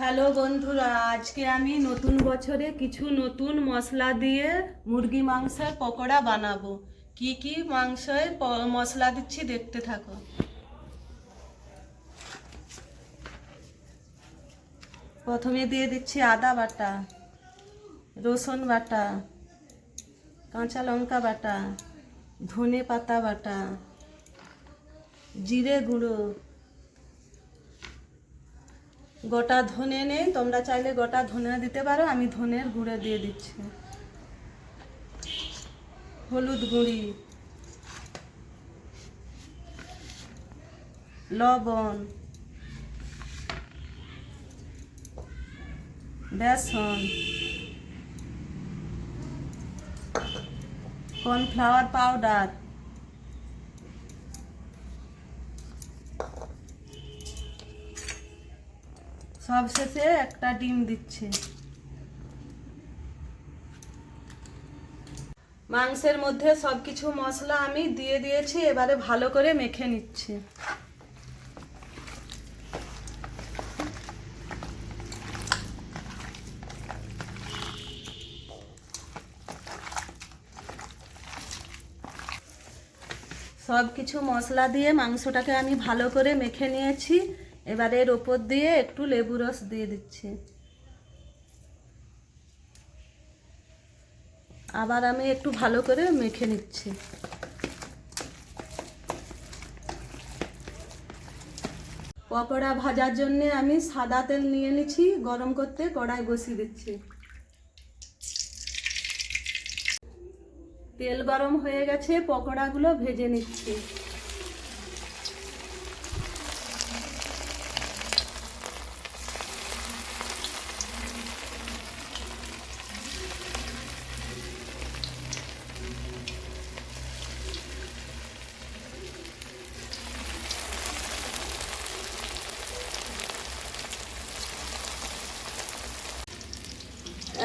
Hello বন্ধুরা, আজকে আমি নতুন বছরে কিছু নতুন মশলা দিয়ে মুরগি মাংসের পকোড়া বানাবো। কি কি মাংসের মশলা দিচ্ছি দেখতে থাকো। প্রথমে দিয়ে দিচ্ছি আদা বাটা, রসুন বাটা, কাঁচা লঙ্কা বাটা, ধনে পাতা বাটা, জিরে গুঁড়ো গোটা ধনে নেই, তোমরা চাইলে গোটা ধনে দিতে পারো, আমি ধনের গুঁড়ো দিয়ে দিচ্ছি। হলুদ গুঁড়ি, লবণ, বেসন, কর্নফ্লাওয়ার পাউডার। সবশেষে একটা ডিম দিচ্ছে। মাংসের মধ্যে সব কিছু মশলা আমি দিয়ে দিয়েছি, এবারে ভালো করে মেখে নিচ্ছি। সব কিছু মশলা দিয়ে মাংসটাকে আমি ভালো করে মেখে নিয়েছি। এবারে এর ওপর দিয়ে একটু লেবু রস দিয়ে দিচ্ছি। আবার আমি একটু ভালো করে মেখে নিচ্ছি। পকোড়া ভাজার জন্য আমি সাদা তেল নিয়ে নিচ্ছি, গরম করতে কড়াই বসিয়ে দিচ্ছি। তেল গরম হয়ে গেছে, পকোড়াগুলো ভেজে নিচ্ছি।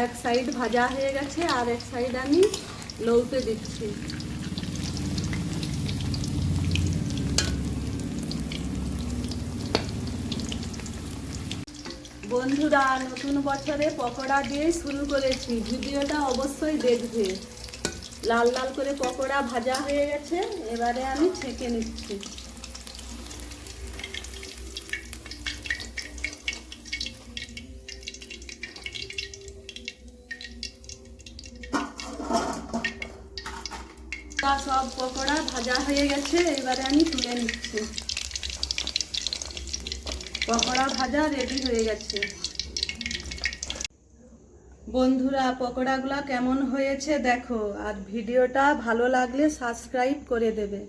এক সাইড ভাজা হয়ে গেছে আর এক সাইড আমি লৌতে দিচ্ছি। বন্ধুরা, নতুন বছরে পকোড়া দিয়ে শুরু করেছি। ভিডিওটা অবশ্যই দেখবে। লাল লাল করে পকোড়া ভাজা হয়ে গেছে, এবারে আমি ছেঁকে নিচ্ছি। তা সব পকোড়া ভাজা হয়ে গেছে, এবারে আমি তুলে নিচ্ছি। পকোড়া ভাজা রেডি হয়ে গেছে। বন্ধুরা, পকোড়াগুলো কেমন হয়েছে দেখো, আর ভিডিওটা ভালো লাগলে সাবস্ক্রাইব করে দেবে।